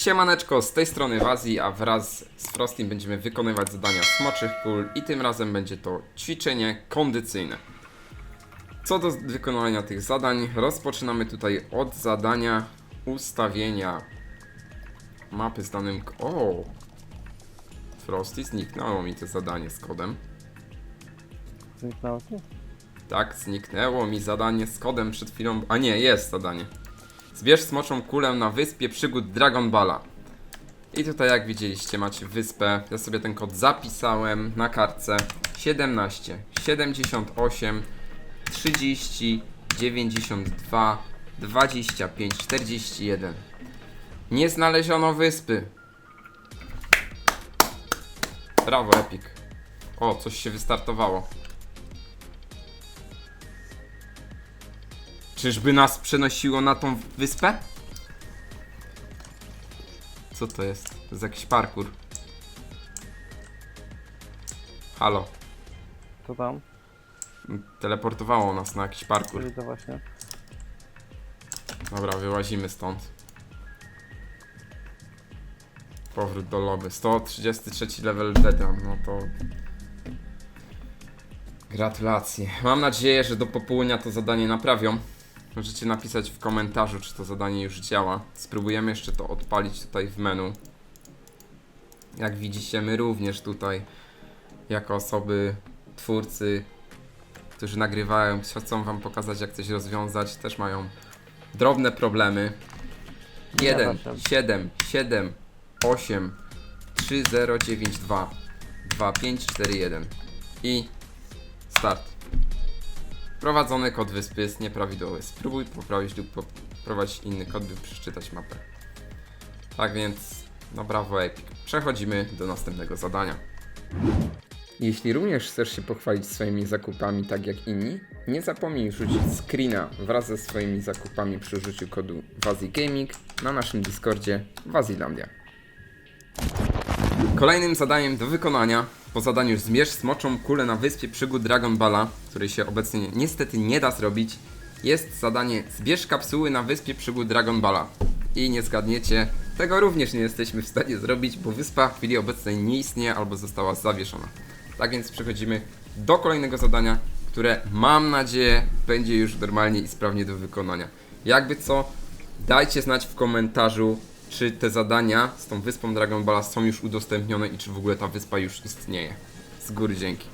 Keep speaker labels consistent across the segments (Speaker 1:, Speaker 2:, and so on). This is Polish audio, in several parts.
Speaker 1: Siemaneczko, z tej strony Wazi, a wraz z Frostim będziemy wykonywać zadania Smoczych Pól i tym razem będzie to ćwiczenie kondycyjne. Co do wykonania tych zadań, rozpoczynamy tutaj od zadania ustawienia mapy z danym... O! Frosty, zniknęło mi to zadanie z kodem.
Speaker 2: Zniknęło ci?
Speaker 1: Tak, zniknęło mi zadanie z kodem przed chwilą. A nie, jest zadanie. Zbierz smoczą kulę na wyspie przygód Dragon Balla. I tutaj, jak widzieliście, macie wyspę. Ja sobie ten kod zapisałem na kartce 17 78 30 92 25 41. Nie znaleziono wyspy. Brawo, Epic. O, coś się wystartowało. Czyżby nas przenosiło na tą wyspę? Co to jest? To jest jakiś parkour. Halo.
Speaker 2: To tam?
Speaker 1: Teleportowało nas na jakiś parkour.
Speaker 2: Widzę właśnie.
Speaker 1: Dobra, wyłazimy stąd. Powrót do lobby. 133 level Deadram, no to... Gratulacje. Mam nadzieję, że do popołudnia to zadanie naprawią. Możecie napisać w komentarzu, czy to zadanie już działa. Spróbujemy jeszcze to odpalić tutaj w menu. Jak widzicie, my również tutaj, jako osoby, twórcy, którzy nagrywają, chcą wam pokazać, jak coś rozwiązać, też mają drobne problemy. 1,
Speaker 2: Zapraszam.
Speaker 1: 7, 7, 8, 3, 0, 9, 2, 2, 5, 4, 1 i start. Wprowadzony kod wyspy jest nieprawidłowy. Spróbuj poprawić lub poprowadzić inny kod, by przeczytać mapę. Tak więc, no brawo Epic. Przechodzimy do następnego zadania. Jeśli również chcesz się pochwalić swoimi zakupami tak jak inni, nie zapomnij rzucić screena wraz ze swoimi zakupami przy użyciu kodu WaziGaming na naszym Discordzie Wazilandia. Kolejnym zadaniem do wykonania, po zadaniu zmierz smoczą kulę na wyspie przygód Dragon Balla, której się obecnie niestety nie da zrobić, jest zadanie zbierz kapsuły na wyspie przygód Dragon Balla. I nie zgadniecie, tego również nie jesteśmy w stanie zrobić, bo wyspa w chwili obecnej nie istnieje albo została zawieszona. Tak więc przechodzimy do kolejnego zadania, które mam nadzieję będzie już normalnie i sprawnie do wykonania. Jakby co, dajcie znać w komentarzu, czy te zadania z tą wyspą Dragon Balla są już udostępnione i czy w ogóle ta wyspa już istnieje. Z góry dzięki.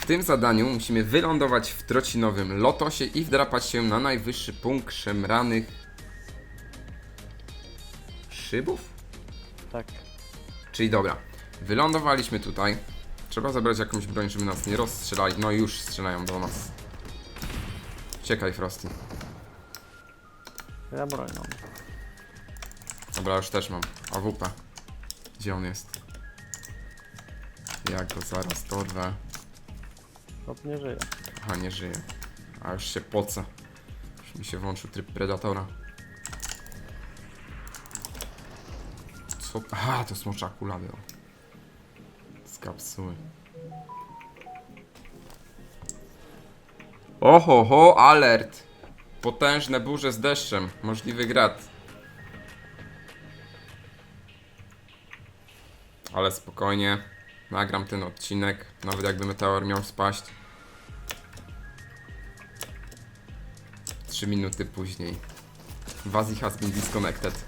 Speaker 1: W tym zadaniu musimy wylądować w trocinowym lotosie i wdrapać się na najwyższy punkt szemranych szybów?
Speaker 2: Tak.
Speaker 1: Czyli dobra, wylądowaliśmy tutaj. Trzeba zabrać jakąś broń, żeby nas nie rozstrzelali. No już strzelają do nas. Czekaj, Frosty.
Speaker 2: Ja broń mam.
Speaker 1: Dobra, już też mam. AWP. Gdzie on jest? Jak go zaraz dorwę.
Speaker 2: Chłop nie żyje.
Speaker 1: Aha, nie żyje. A już się poca. Już mi się włączył tryb Predatora. Co? Aha, to smocza kula była. Kapsuły. Oho, ho, alert! Potężne burze z deszczem. Możliwy grad. Ale spokojnie. Nagram ten odcinek. Nawet jakby meteor miał spaść. Trzy minuty później. Wazi has been disconnected.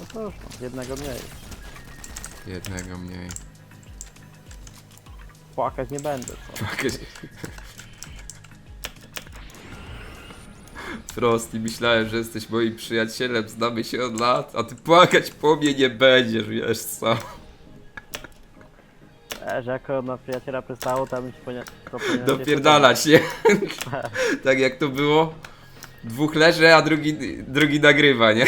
Speaker 2: No to już. Jednego mniej.
Speaker 1: Jednego mniej.
Speaker 2: Płakać nie będę, co?
Speaker 1: Jakieś... Frosty, myślałem, że jesteś moim przyjacielem, znamy się od lat, a ty płakać po mnie nie będziesz, wiesz co?
Speaker 2: E, że jako na przyjaciela przystało, to bym ci powinien... to powinienem się
Speaker 1: Dopierdalać, nie? tak jak to było. Dwóch leży, a drugi, drugi nagrywa, nie?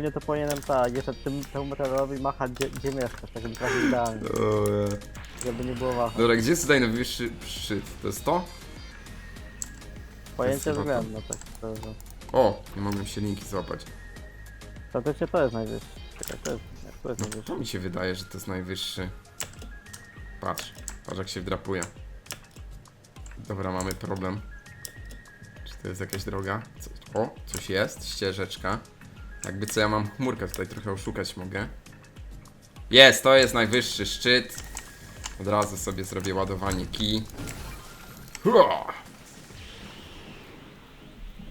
Speaker 2: Ogólnie to powinienem tak, jeszcze tym, temu meteorowi machać gdzie, gdzie mieszkasz, tak żeby trafił idealnie,
Speaker 1: O, ja.
Speaker 2: żeby nie było wahać.
Speaker 1: Dobra, gdzie jest tutaj najwyższy szczyt? To jest to?
Speaker 2: Pojęcie
Speaker 1: chyba to.
Speaker 2: względne, tak szczerze.
Speaker 1: O, nie mogłem się linki złapać.
Speaker 2: Faktycznie to jest najwyższy. Czekaj, to jest, nie, to jest
Speaker 1: No,
Speaker 2: najwyższy.
Speaker 1: to mi się wydaje, że to jest najwyższy. Patrz, patrz jak się wdrapuje. Dobra, mamy problem. Czy to jest jakaś droga? Co, o, coś jest, ścieżeczka. Jakby co, ja mam chmurkę tutaj trochę oszukać mogę. Jest, to jest najwyższy szczyt. Od razu sobie zrobię ładowanie kij. Hua!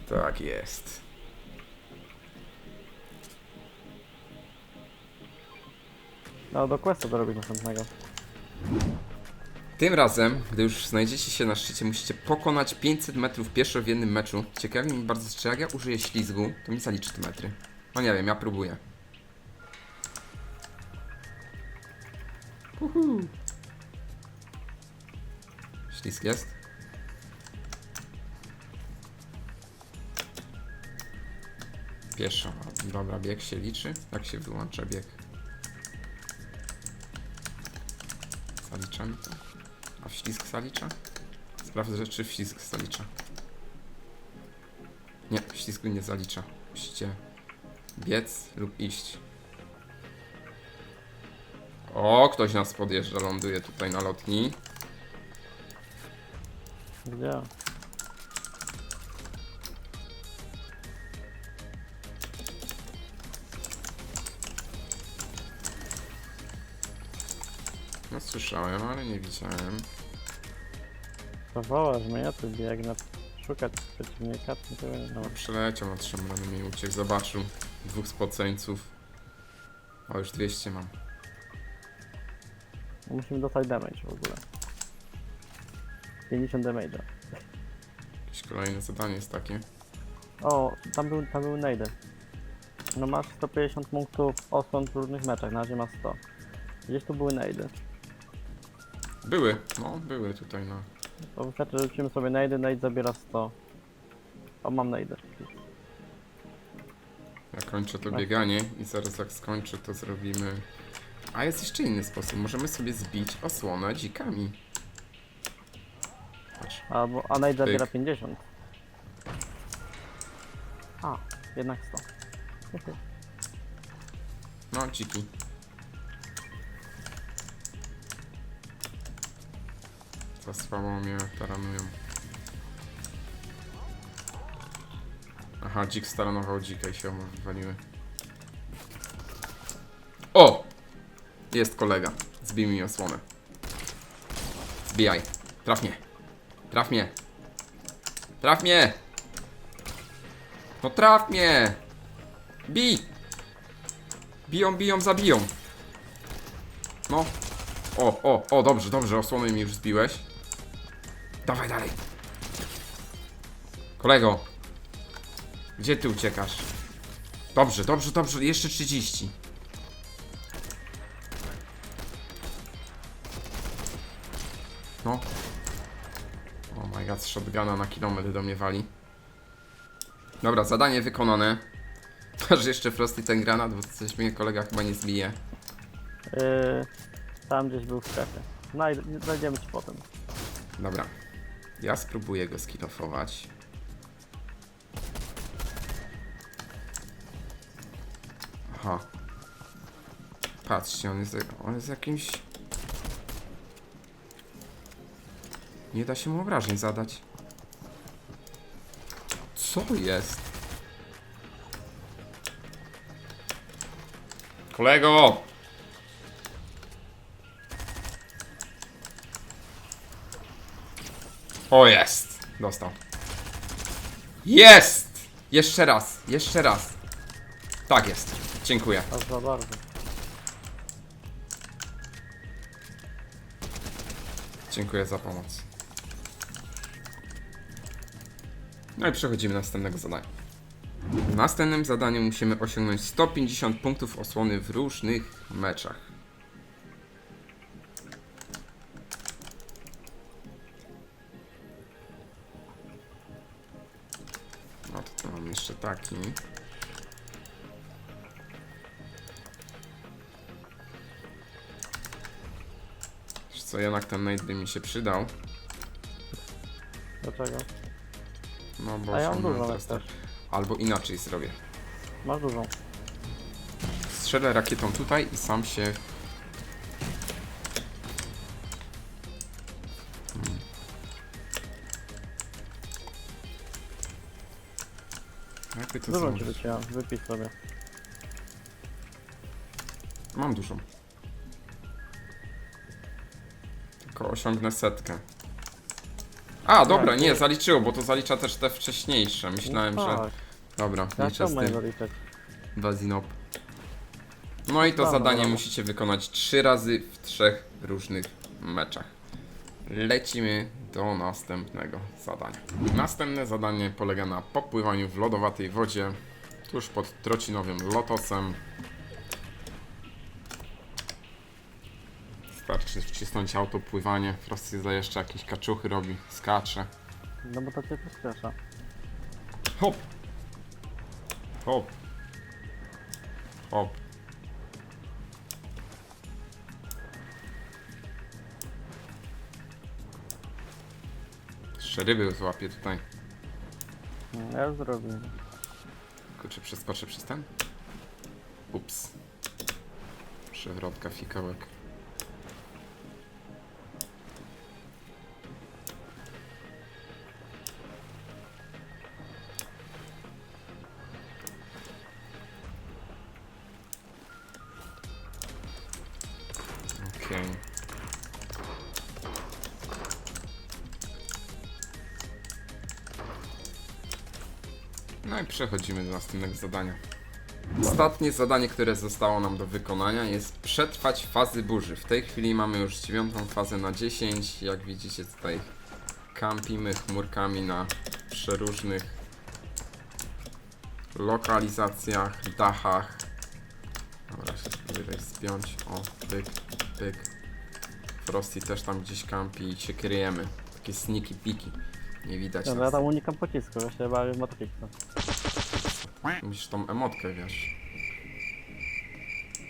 Speaker 1: Tak jest.
Speaker 2: No, do questa dorobić następnego.
Speaker 1: Tym razem, gdy już znajdziecie się na szczycie, musicie pokonać 500 metrów pieszo w jednym meczu. Ciekawi mnie bardzo, czy jak ja użyję ślizgu, to mi zaliczy te metry. No nie wiem, ja próbuję. Uhu. Ślizg jest? Pieszo. Dobra, bieg się liczy. Jak się wyłącza bieg? Zalicza mi to? A wślizg zalicza? Sprawdzę, czy wślizg zalicza. Nie, wślizgu nie zalicza. Musicie biec lub iść. O, ktoś nas podjeżdża, ląduje tutaj na lotni.
Speaker 2: Gdzie?
Speaker 1: No słyszałem, ale nie widziałem.
Speaker 2: Zawołasz mnie, tu biegnę szukać przeciwnika, to nie wiem, no.
Speaker 1: No przeleciał nad szemrami i uciekł, zobaczył dwóch spoceńców. O, już 200 mam.
Speaker 2: Musimy dostać damage w ogóle. 50 damage'a.
Speaker 1: Jakieś kolejne zadanie jest takie.
Speaker 2: O, tam był, tam był nade. No masz 150 punktów osłon w różnych meczach, na razie masz 100. Gdzieś tu były nade.
Speaker 1: Były, no były tutaj na...
Speaker 2: To wystarczy, że rzucimy sobie nade, nade zabiera 100. O, mam nade.
Speaker 1: Ja kończę to bieganie i zaraz jak skończę to zrobimy... A jest jeszcze inny sposób, możemy sobie zbić osłonę dzikami. Patrz,
Speaker 2: Albo, a
Speaker 1: Pyk.
Speaker 2: 50. A, jednak 100.
Speaker 1: no dziki. Za słabo mnie taranują. Aha, dzik staranował dzika i się wywaliły. O! Jest kolega. Zbij mi osłonę. Zbijaj. Traf mnie. Traf mnie. Traf mnie! No traf mnie! Bij! Biją, biją, zabiją. No. O, o, o, dobrze, dobrze, osłony mi już zbiłeś. Dawaj dalej. Kolego. Gdzie ty uciekasz? Dobrze, dobrze, dobrze, jeszcze 30. No. O my god, shotguna na kilometr do mnie wali. Dobra, zadanie wykonane. Masz jeszcze prosty ten granat, bo coś mnie kolega chyba nie zbije.
Speaker 2: Yy, tam gdzieś był w strefie. Znajd- Znajdziemy ci potem.
Speaker 1: Dobra. Ja spróbuję go skilofować. Aha. Patrzcie, on jest, on jest jakimś... Nie da się mu obrażeń zadać. Co jest? Kolego! O jest! Dostał. Jest! Jeszcze raz, jeszcze raz. Tak jest. Dziękuję.
Speaker 2: Aż za bardzo.
Speaker 1: Dziękuję za pomoc. No i przechodzimy do następnego zadania. W następnym zadaniu musimy osiągnąć 150 punktów osłony w różnych meczach. No to tu mam jeszcze taki. Co, jednak ten nade by mi się przydał.
Speaker 2: Dlaczego?
Speaker 1: No bo
Speaker 2: A ja mam
Speaker 1: teraz
Speaker 2: też.
Speaker 1: Albo inaczej zrobię.
Speaker 2: Masz dużą.
Speaker 1: Strzelę rakietą tutaj i sam się... Hmm. Jakby to
Speaker 2: ci
Speaker 1: zrobić?
Speaker 2: wyciąłem, wypisz sobie.
Speaker 1: Mam dużą. Tylko osiągnę setkę. A, dobra, nie, zaliczyło, bo to zalicza też te wcześniejsze. Myślałem,
Speaker 2: no,
Speaker 1: że...
Speaker 2: tak.
Speaker 1: Dobra, z
Speaker 2: to.
Speaker 1: Wazinop. No i to zadanie musicie wykonać trzy razy w trzech różnych meczach. Lecimy do następnego zadania. Następne zadanie polega na popływaniu w lodowatej wodzie tuż pod trocinowym lotosem. Wcisnąć autopływanie. Frosty za jeszcze jakieś kaczuchy robi, skacze.
Speaker 2: No bo to cię przyspiesza.
Speaker 1: Hop! Hop! Hop! Jeszcze ryby złapię tutaj.
Speaker 2: No, Ja już zrobię.
Speaker 1: Kurczę, przeskoczę przez ten? Ups. Przewrotka fikołek. No i przechodzimy do następnego zadania. Ostatnie zadanie, które zostało nam do wykonania jest przetrwać fazy burzy. W tej chwili mamy już dziewiątą fazę na 10. Jak widzicie tutaj kampimy chmurkami na przeróżnych lokalizacjach, dachach. Dobra, się tutaj spiąć. O, pyk, pyk. Frosty też tam gdzieś kampi i się kryjemy. Takie sniki piki. Nie widać
Speaker 2: Dobra, ja
Speaker 1: nas.
Speaker 2: tam unikam pocisku, ja się bawię w Matrixa.
Speaker 1: Musisz tą emotkę, wiesz.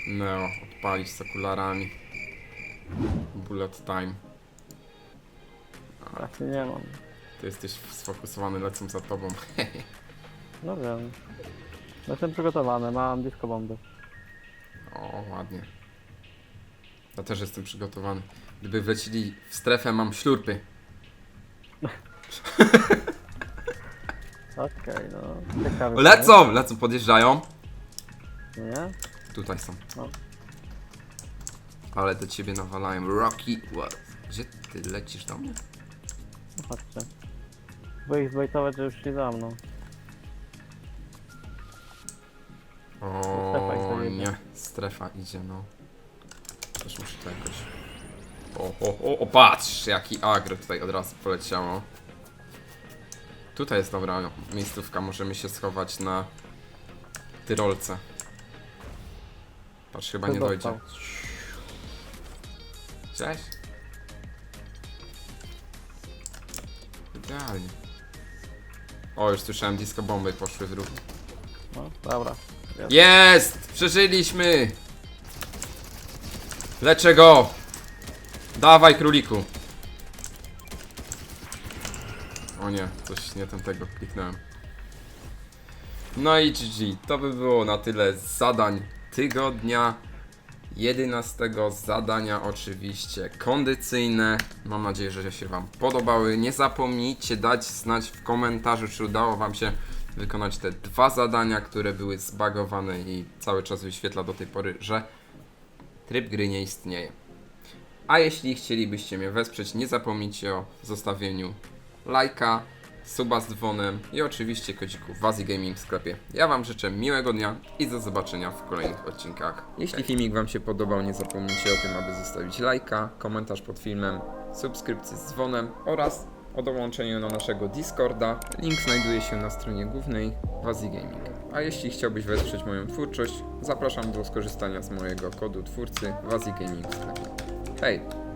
Speaker 1: Neo, odpalić z okularami. Bullet time. A,
Speaker 2: Właśnie nie mam.
Speaker 1: ty jesteś sfokusowany, lecą za tobą.
Speaker 2: No wiem. No Jestem przygotowany, mam disco bomby.
Speaker 1: O, ładnie. Ja też jestem przygotowany. Gdyby wlecili w strefę, mam ślurpy.
Speaker 2: Okej, no.
Speaker 1: Lecą! Lecą, podjeżdżają.
Speaker 2: Nie?
Speaker 1: Tutaj są.
Speaker 2: No.
Speaker 1: Ale do ciebie nawalają. Rocky, what? Gdzie ty lecisz do mnie?
Speaker 2: No patrzcie. Bo ich zbejtować, że już szli za mną. Strefa
Speaker 1: O nie, strefa idzie, no. Też muszę to jakoś... O, o, o, o, patrz, jaki agro tutaj od razu poleciało. Tutaj jest dobra miejscówka, możemy się schować na Tyrolce. Patrz, chyba nie dojdzie. Widziałeś? Idealnie. O, już słyszałem disco bomby poszły w ruch.
Speaker 2: No, dobra. Jest!
Speaker 1: Przeżyliśmy! Leczę go! Dawaj, króliku! O nie, coś nie tamtego kliknąłem. No i GG, to by było na tyle zadań tygodnia. 11 zadania oczywiście kondycyjne. Mam nadzieję, że się Wam podobały. Nie zapomnijcie dać znać w komentarzu, czy udało Wam się wykonać te dwa zadania, które były zbagowane i cały czas wyświetla do tej pory, że tryb gry nie istnieje. A jeśli chcielibyście mnie wesprzeć, nie zapomnijcie o zostawieniu lajka, suba z dzwonem i oczywiście kodziku Wazi Gaming w sklepie. Ja Wam życzę miłego dnia i do zobaczenia w kolejnych odcinkach. Jeśli filmik Wam się podobał, nie zapomnijcie o tym, aby zostawić lajka, komentarz pod filmem, subskrypcję z dzwonem oraz o dołączeniu na naszego Discorda. Link znajduje się na stronie głównej Wazi Gaming. A jeśli chciałbyś wesprzeć moją twórczość, zapraszam do skorzystania z mojego kodu twórcy Wazi Gaming w sklepie. Hej!